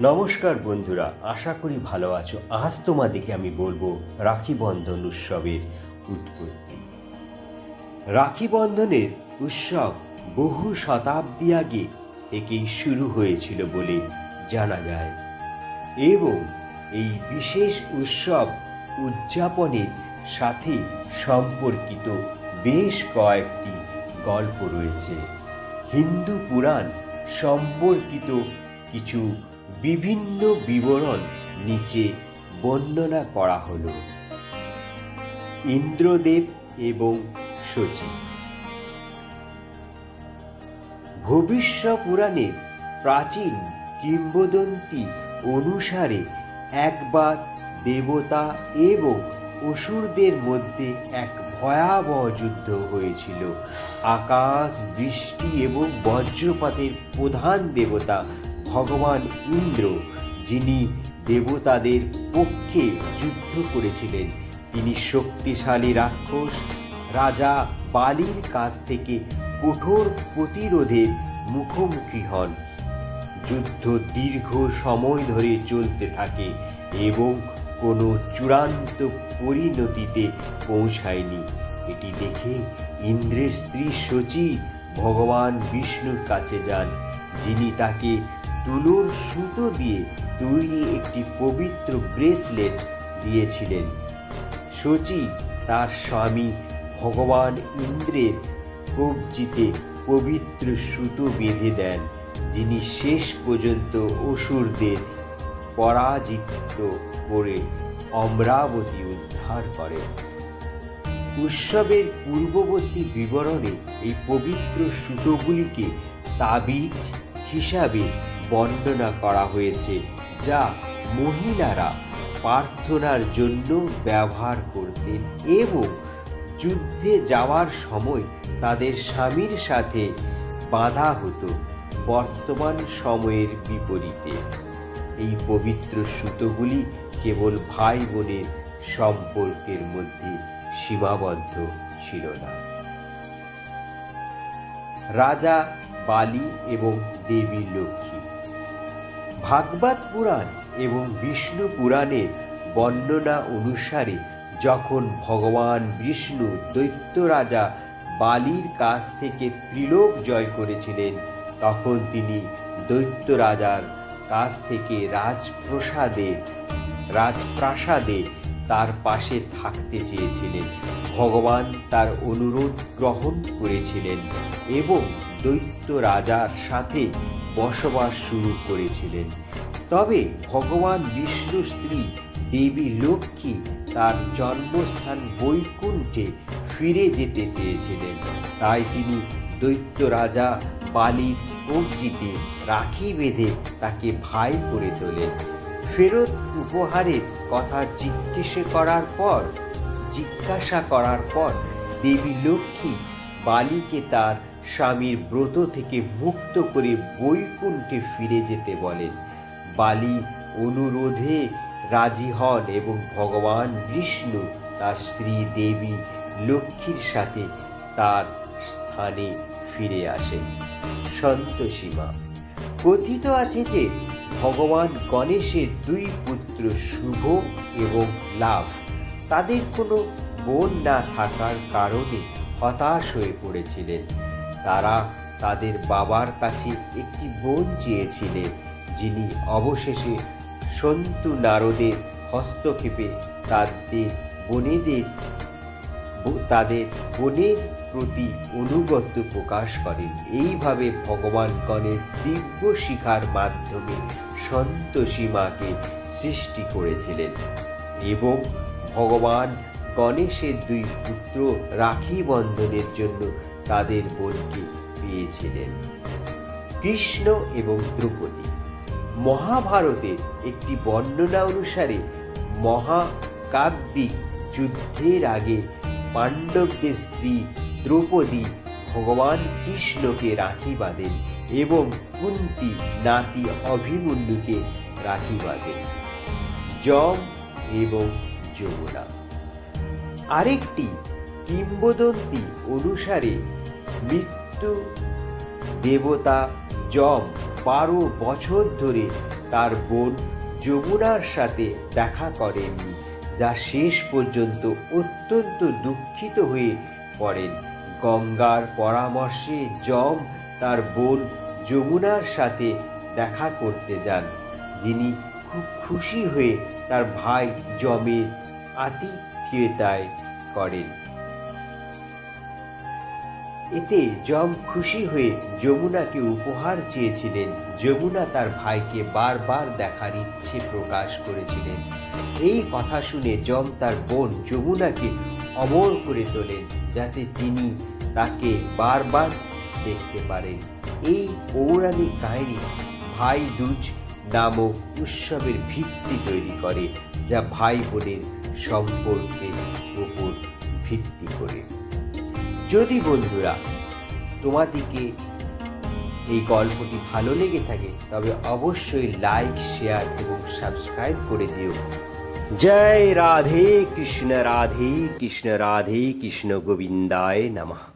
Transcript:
নমস্কার বন্ধুরা, আশা করি ভালো আছো। আজ তোমাদেরকে আমি বলব রাখি বন্ধন উৎসবের উৎপত্তি। রাখি বন্ধনের উৎসব বহু শতাব্দী আগে থেকেই শুরু হয়েছিল বলে জানা যায় এবং এই বিশেষ উৎসব উদযাপনের সাথে সম্পর্কিত বেশ কয়েকটি গল্প রয়েছে। হিন্দু পুরাণ সম্পর্কিত কিছু বিভিন্ন বিবরণ নিচে বর্ণনা করা হল। ইন্দ্রদেব এবং শচী। ভবিষ্য পুরাণের প্রাচীন কিংবদন্তি অনুসারে একবার দেবতা এবং অসুরদের মধ্যে এক ভয়াবহ যুদ্ধ হয়েছিল। আকাশ, বৃষ্টি এবং বজ্রপাতের প্রধান দেবতা ভগবান ইন্দ্র, যিনি দেবতাদের পক্ষে যুদ্ধ করেছিলেন, তিনি শক্তিশালী রাক্ষস রাজা বালির কাছ থেকে কঠোর প্রতিরোধের মুখোমুখি হন। যুদ্ধ দীর্ঘ সময় ধরে চলতে থাকে এবং কোনো চূড়ান্ত পরিণতিতে পৌঁছায়নি। এটি দেখে ইন্দ্রের স্ত্রী শচী ভগবান বিষ্ণুর কাছে যান, যিনি তাকে তুলোর সুতো দিয়ে তৈরি একটি পবিত্র ব্রেসলেট দিয়েছিলেন। শচী তার স্বামী ভগবান ইন্দ্রের কবজিতে পবিত্র সুতো বেঁধে দেন, যিনি শেষ পর্যন্ত অসুরদের পরাজিত করে অমরাবতী উদ্ধার করেন। উৎসবের পূর্ববর্তী বিবরণে এই পবিত্র সুতোগুলিকে তাবিজ হিসাবে বর্ণনা করা হয়েছে, যা মহিলারা প্রার্থনার জন্য ব্যবহার করতেন এবং যুদ্ধে যাওয়ার সময় তাদের স্বামীর সাথে বাধা হতো বর্তমান সময়ের বিপরীতে। এই পবিত্র সুতোগুলি কেবল ভাই বোনের সম্পর্কের মধ্যে সীমাবদ্ধ ছিল না। রাজা বালি এবং দেবী লক্ষ্মী ভাগবত পুরাণ এবং বিষ্ণু পুরাণের বর্ণনা অনুসারে যখন ভগবান বিষ্ণু দৈত্য রাজা বালির কাছ থেকে ত্রিলোক জয় করেছিলেন, তখন তিনি দৈত্য রাজার কাছ থেকে রাজপ্রসাদে, রাজপ্রাসাদে তার পাশে থাকতে চেয়েছিলেন। ভগবান তার অনুরোধ গ্রহণ করেছিলেন এবং দৈত্য রাজার সাথে বসবাস শুরু করেছিলেন। তবে ভগবান বিষ্ণু স্ত্রী দেবী লক্ষ্মী তার জন্মস্থান বৈকুণ্ঠে ফিরে যেতে চেয়েছিলেন। তাই তিনি দৈত্য রাজা বালির কবজিতে রাখি বেঁধে তাকে ভাই করে তোলেন। ফেরত উপহারের কথা জিজ্ঞেসে করার পর, জিজ্ঞাসা করার পর দেবী লক্ষ্মী বালিকে তার স্বামীর ব্রত থেকে মুক্ত করে বৈকুণ্ঠে ফিরে যেতে বলেন। বালি অনুরোধে রাজি হন এবং ভগবান বিষ্ণু তার স্ত্রী দেবী লক্ষ্মীর সাথে তার স্থানে ফিরে আসেন। সন্তোষীমা কথিত আছে যে, ভগবান গণেশের দুই পুত্র শুভ এবং লাভ। তাদের কোনো বোন না থাকার কারণে হতাশ হয়ে পড়েছিলেন। তারা তাদের বাবার কাছে একটি বোন চেয়েছিলেন, যিনি অবশেষে সন্তু নারদের হস্তক্ষেপে তাদের বোনেদের তাদের বোনের প্রতি অনুগত্য প্রকাশ করেন। এইভাবে ভগবান গণেশ দিব্য শিখার মাধ্যমে সন্তোষী মাকে সৃষ্টি করেছিলেন এবং ভগবান গণেশের দুই পুত্র রাখি বন্ধনের জন্য তাদের বোনকে পেয়েছিলেন কৃষ্ণ এবং দ্রৌপদী। মহাভারতের একটি বর্ণনা অনুসারে মহাকাব্যিক যুদ্ধের আগে পাণ্ডবদের স্ত্রী দ্রৌপদী ভগবান কৃষ্ণকে রাখি বাঁধেন এবং কুন্তি নাতি অভিমন্যুকে রাখি বাঁধেন। যম এবং যমুনা। আরেকটি কিংবদন্তি অনুসারে মৃত্যু দেবতা যম বারো বছর ধরে তার বোন যমুনার সাথে দেখা করেননি, যা শেষ পর্যন্ত অত্যন্ত দুঃখিত হয়ে পড়েন। গঙ্গার পরামর্শে যম তার বোন যমুনার সাথে দেখা করতে যান, যিনি খুব খুশি হয়ে তার ভাই যমের আতিথ্যতায় করেন। এতে যম খুশি হয়ে যমুনাকে উপহার চেয়েছিলেন। যমুনা তার ভাইকে বারবার দেখার ইচ্ছে প্রকাশ করেছিলেন। এই কথা শুনে যম তার বোন যমুনাকে অমর করে তোলেন, যাতে তিনি তাকে বারবার দেখতে পারেন। এই পৌরাণিক কাহিনী ভাই দুজ নামক উৎসবের ভিত্তি তৈরি করে, যা ভাই বোনের সম্পর্কের উপর ভিত্তি করে। যদি বন্ধুরা তোমাদিকে এই গল্পটি ভালো লেগে থাকে, তবে অবশ্যই লাইক শেয়ার এবং সাবস্ক্রাইব করে দিও। জয় রাধে কৃষ্ণ রাধে কৃষ্ণ রাধে কৃষ্ণ গোবিন্দায় নমঃ।